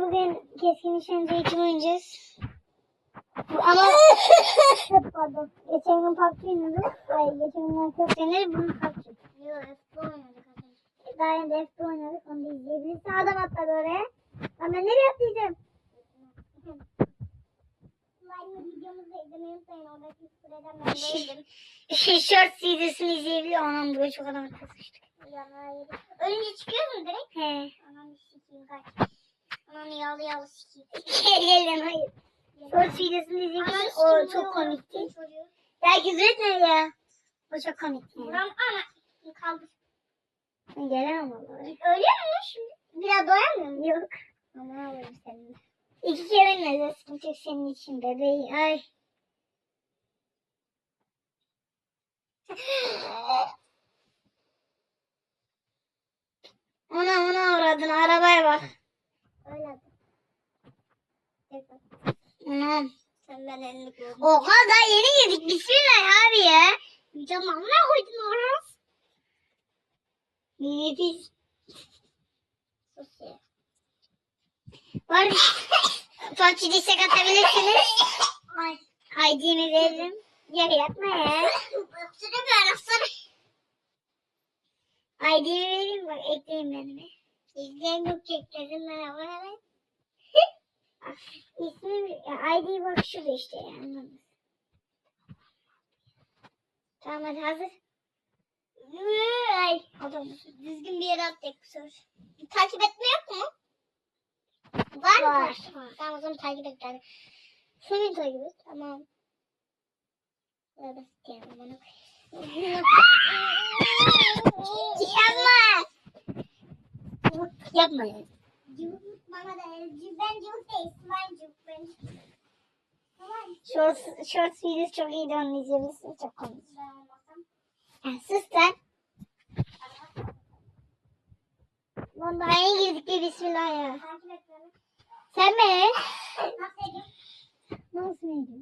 bugün keskin nişancı eğitim oynayacağız. Ama pardon. Geçen gün PUBG oynadık. Ay geçen gün çok denir bunu PUBG. Yok F oynadık önce. Daha önce de F oynadık onu da izleyebilirsin. Adam atladı oraya. Ama nereye atlayacağım? Değildim. Short videosunu izleyebiliyor. Anam buraya çok adam atlamıştık. Ölünce çıkıyor mu direkt? He. Ananı sikeyim kaç. Ananı yağlı yağlı sikeyim. Gel gel lan hayır. Short videosunu. Ananı O çok komikti. Ya küfür etme ya. O çok komikti. Buram ana. Kaldı. Gelemem vallahi. Ölüyor mu şimdi? Biraz doyamıyor mu? Yok. Ama alayım seninle. İki kere ölmedi. Sıkıntı yok senin için bebeğim. Ay. Ona ona uğradın arabaya bak. Öyle. Anam. Sen ben elini koydun. Oha daha yeni girdik. Bismillah abi ya. Canım ne koydun orası? Pis. Sus ya. Var mı? Fatih destek atabilirsiniz. Ay. Haydi'mi veririm. Ya yapma ya. Öpsene bir arasana. Haydi'mi vereyim bak ekleyin benimle. İzleyen yok çeklerim merhaba evet. İsmim, ya ID bak şurada işte ya anladın. Tamam hadi hazır. Ay. Adam. Düzgün bir yere bu sefer. Takip etme yok mu? Var mı? Var. Tamam o zaman takip et. Yani. Seni takip et. Tamam. Böyle sikeyim bana. Yapma. Yapma ya. Cıvık bana da cıvık ben cıvık değil. Ben cıvık ben. Tamam. Shorts, shorts videosu çok iyiydi onu izleyebilirsiniz. Çok komik. Ben olmasam. Ya, sus daha yeni girdik de bismillah ya. Sen mi? Nasıl edeyim? Nasıl neydi?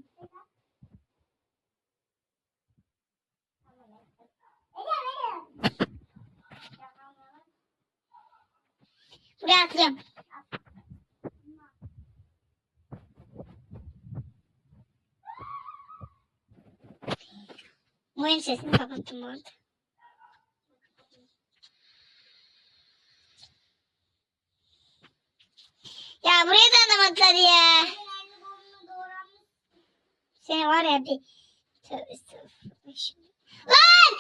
Atacağım. Oyun sesini kapattım bu arada. Ya buraya da atladı ya. Seni var ya bir... Tövbe estağfurullah. Lan!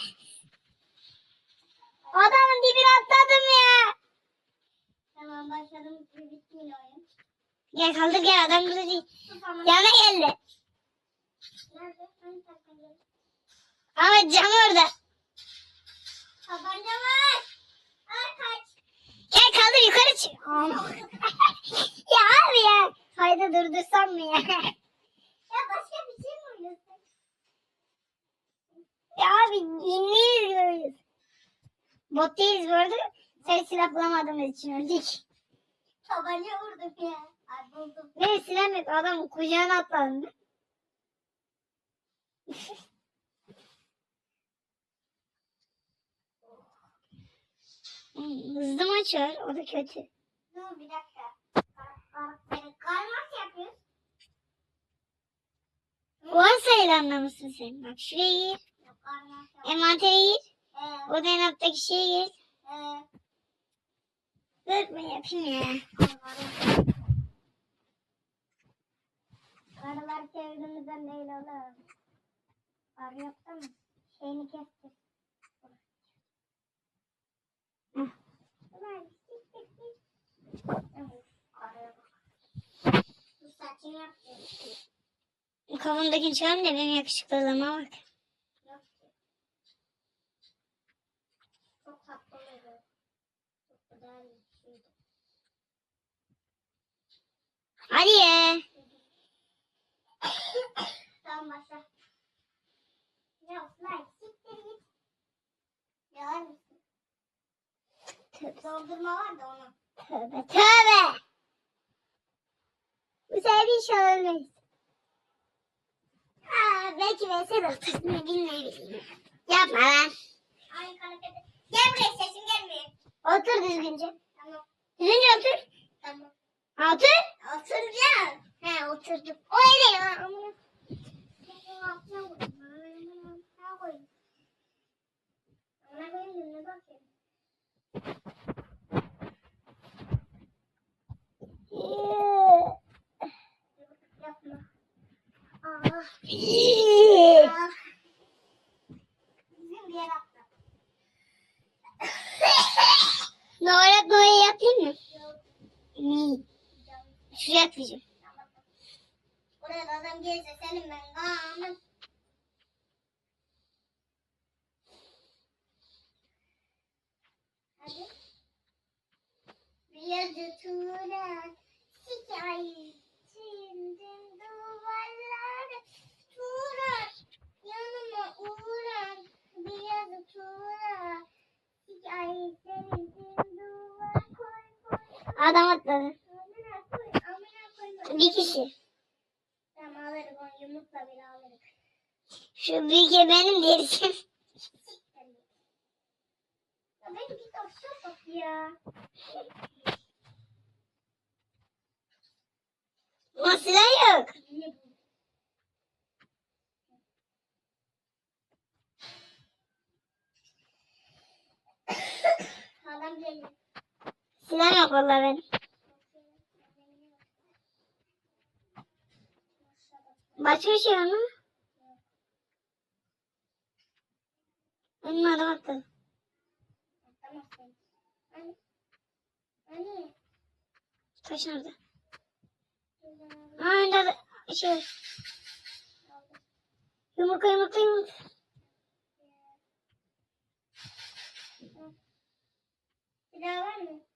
Adamın dibine atladım ya. Tamam başladım. Bir bitmiyor oyun. Gel kaldır gel adam burada değil. Ama. Yana geldi. Nerede? Ahmet cam orada. Tabanca var. Ay kaç. Gel kaldır yukarı çık. ya abi ya. Hayda durdursam mı ya? Ya başka bir şey mi oynuyorsun? ya abi görüyoruz. Bot değiliz bu arada. Sen silah bulamadığımız için öldük. Tabanca vurdum ya. Ay buldum. Ne silah yok adam kucağına atladı. Hmm, Hızlı maç var. O da kötü. Dur bir dakika. Kar, kar, kar, yapıyoruz? Varsayılanla mısın sen? Bak şuraya gir. Envantere gir. Ee, O da en alttaki şeye gir. ee, Dur ben yapayım ya. Karılar sevdiğimizden değil oğlum. Yoksa mı? Şeyini kestir. Hı. Ulan, git, git, git. Karaya bak. Bu saçını yaptı. Kafamdakini çıkarım da benim yakışıklılığıma bak. Yok ki. Çok tatlı oluyor. Çok güzel bir şeydi. Hadi ya. Tamam başla. Ya lan siktir git. Yalan mısın? Tövbe Dondurma var da onu. tövbe. tövbe. Bu sefer inşallah ölmeyiz. Aa, belki ben sen atırsın bilmeyebilirim. Yapma lan. Ay et. Gel buraya sesim gelmiyor. Otur düzgünce. Tamam. Düzgünce otur. Tamam. Otur. Oturacağım. He oturdum. O öyle ya. Amına. Altına koyayım. Amına koyayım. Amına koyayım ne bakayım. Yapma. Ah. Ah. Bizim bir yer attı. Doğru böyle yapayım mı? Hmm. Şuraya atacağım. Oraya da adam gelirse senin ben gamın. Hadi. Bir yazı tuğla, şikayetim duvarlar tuğrar, yanıma uğrar. Bir yazı tuğla, şikayetim duvar koy koy. Adam atladı. Bir kişi. Tamam alırız onu bile alırız. Şu büyük benim derisi. Ya benim bir taşa bak ya. Ama silah yok. Adam geliyor. Silah yok vallahi benim. Başka bir şey var mı? Benim adam? Hani? Taş nerede? Aa önde de şey. Yumurta yumurta yumurta. Bir daha var mı?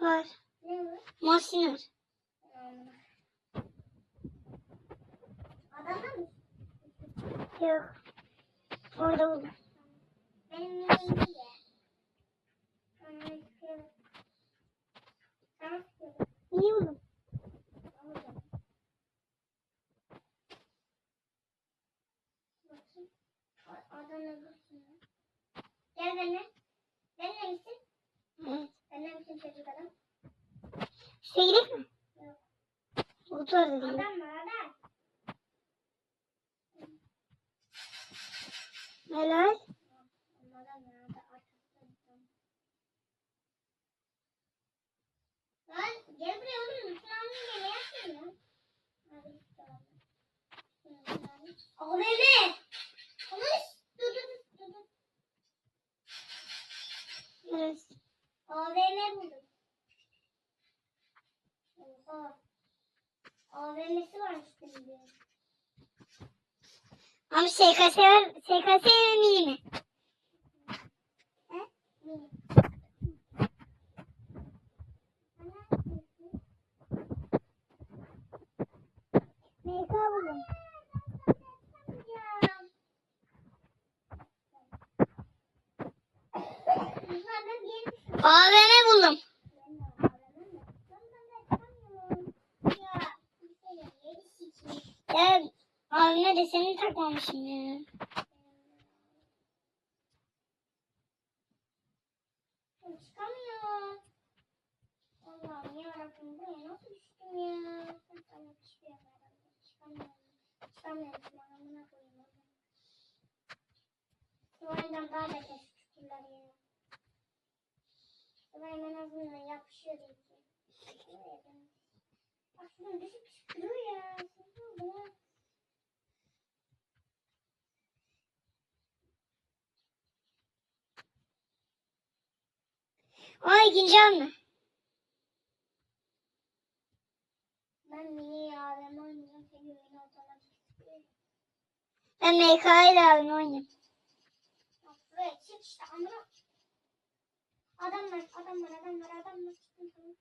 Var mı? Ne var? Mahsin var. Allah. Adam da mı? Yok. Orada buldum. Benim iyi ya. Tamam, buldum. A- Adam öldürsün. Gel benimle. Benimle misin? Evet. Benimle misin çocuk adam? Size gidelim mi? Yok. Var dedim. Adam var adam. Helal. Gel buraya oğlum. Lütfen gel. Ne yapıyorsun lan? Hadi git tamam. AVM! Konuş! Dur dur dur dur. Evet. AVM buldum. Oha. AVM'si varmış şimdi. Ama SKS var. SKS mini mi? He? Mini. MK buldum. AVM buldum. Ya AVM de seni takmamışım ya. Çıkamıyor. Allah'ım yarabbim buraya nasıl düştüm ya? Ben sana hiçbir yere yaramıyorum. Çıkamıyorum. Çıkamıyorum. Ben amına koyayım. Sıvaydan daha da kes çukurlar ya. Sıvayım en azından yapışıyor diye. Bak şuradan düşüp çıkıyor ya. Sıvı oldu ya. Aa ikinci alma. Ben mini AVM oynayacağım. Senin mini otomatik. Ben MK ile oynuyorum. Bak buraya çık işte amına. Adam var, adam var, adam var, adam var. Çıkın tamam.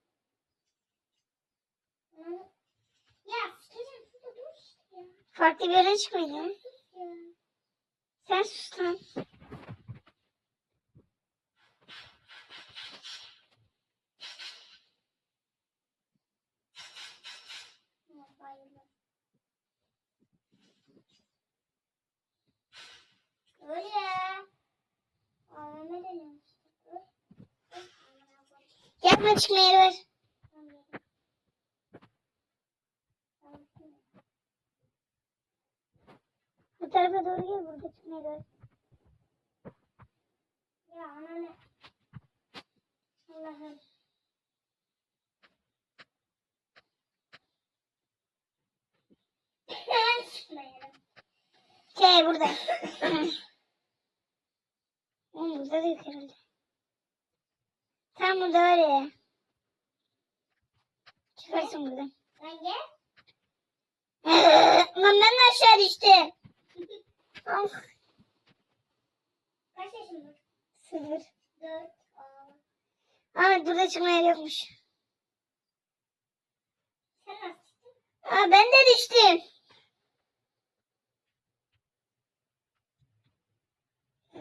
Ya sikeceğim şurada dur işte ya. Farklı bir yere ya. Sen sus lan. Ya bayıldım. Yeri var. Bu tarafa doğru gel burada çıkma yeri var. Ya ananı. Allah'ım. Şey burada. Oğlum burada da yok herhalde. Tam burada var ya. Çıkarsın buradan. Lan gel. Lan ben de aşağı düştüm. Of. Kaç yaşındasın? Sıfır. Dört. Aa. Burada çıkma yeri yokmuş. Aa ben de düştüm.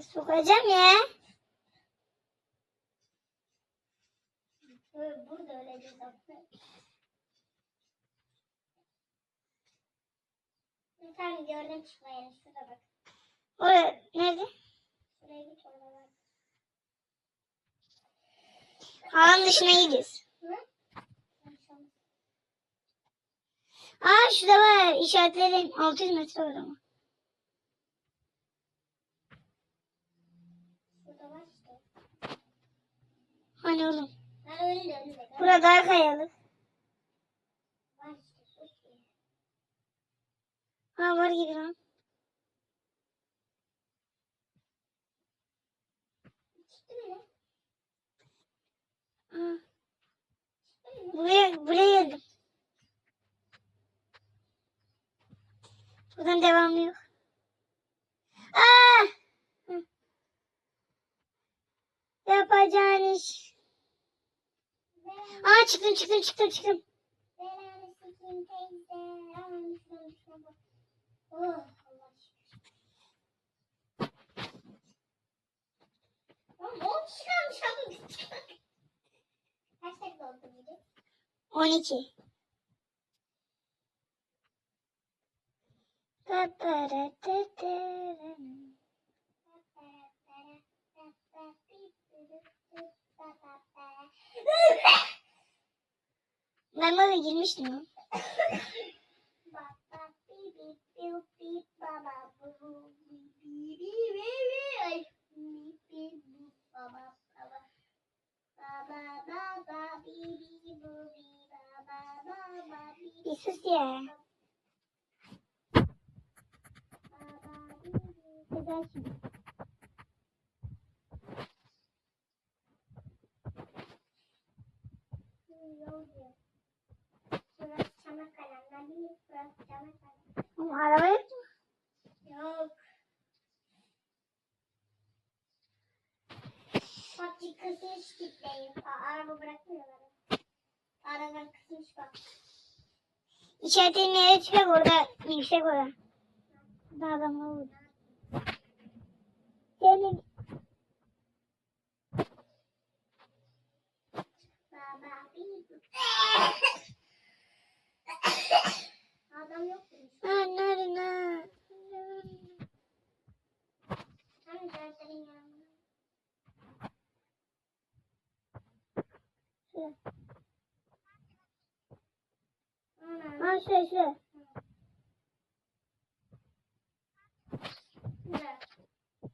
Sokacağım ya. Burada öleceğiz aslında. Tamam gördüm çıkmayalım. Şurada bak. Oraya nerede? Şuraya git orada var. Ağın dışına? Konuşalım. Aa şurada var. İşaretlerin 600 metre var ama. Hani oğlum. Burada daha kayalık. Ha var gibi lan. Çıktı mı lan? Ha, Çıktı mı? Buraya, buraya geldim. Buradan devamı yok. Aa! Hı. Yapacağın iş. Aa çıktım çıktım çıktım çıktım. Oh çıkarmış abi. Kaç dakika oldu video? 12. Paparatataram. Ben böyle girmiştim 你先听，你先过来，你先过来。爸爸，我……这里。Güzel.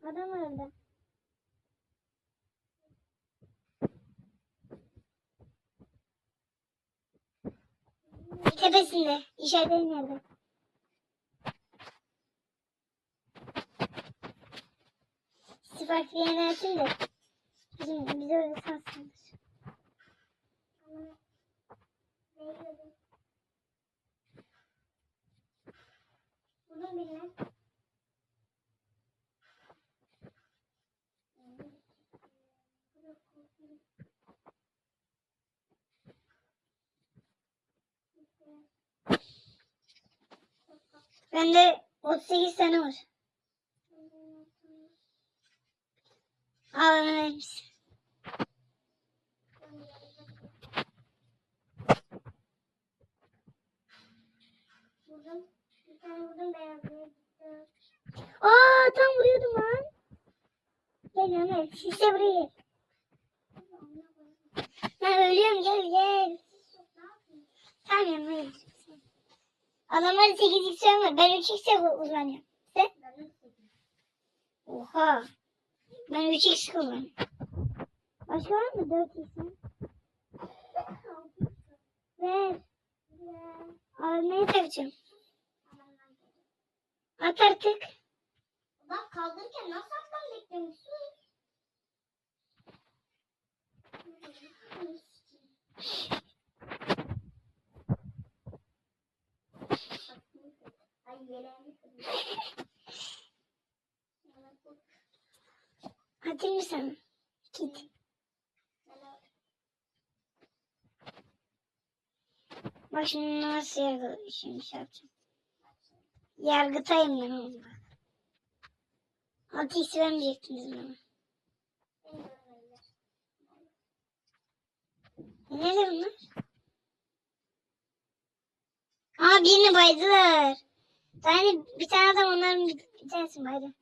Adam orada. Tepesinde. İşaretlerin nerede? Bir yerine açın da. Bizim, biz orada sansınlar. Ama veriyorum. Bunun birine. Bende 38 tane var. Onu Tane vurdum gitti. Aa tam vuruyordum lan. Gel Ömer. İşte buraya gel. Ben ölüyorum gel gel. Tamam yanına. Adamlar 8 x var. Ben 3 x'e kullanıyorum. Sen? Ben. Oha. Ben 3 x kullanıyorum. Başka var mı 4 x'in? Ver. Al neye takacağım? At artık. Bak kaldırırken nasıl alttan bekliyormuşsun? Ay yeleğimi kırdım. Atayım mı sana? Git. Şimdi nasıl şimdi şey yapacağım. Ben oğlum bak. 6 x vermeyecektiniz bana. Nerede bunlar? Aa birini baydılar. Yani bir tane adam onların bir, bir tanesini baydı.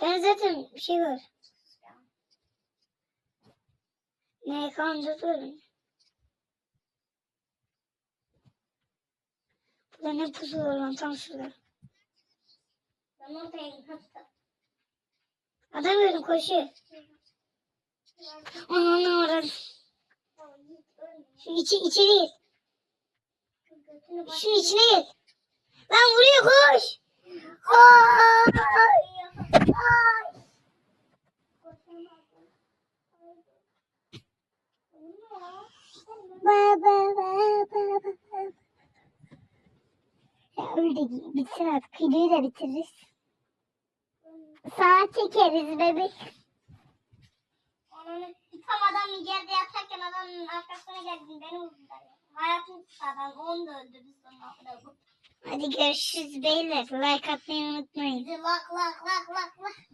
Ben zaten bir şey var. Ne kandırıyorum. Burada ne pusu var lan tam şurada. Ben oradayım hasta. Adam gördüm koşuyor. Onu onu oradan. Şu içi, içi değil. Şunun içine gel. Lan vuruyor. Koş. Ya öyle bitsin artık. Videoyu da bitiririz. Sağa çekeriz bebek. Onu tam adam yerde yatarken adamın arkasına geldin beni vurdular ya. Hayatını kurtardan onu da öldürdü sonra. Hadi görüşürüz beyler. Like atmayı unutmayın. Lak lak lak lak lak.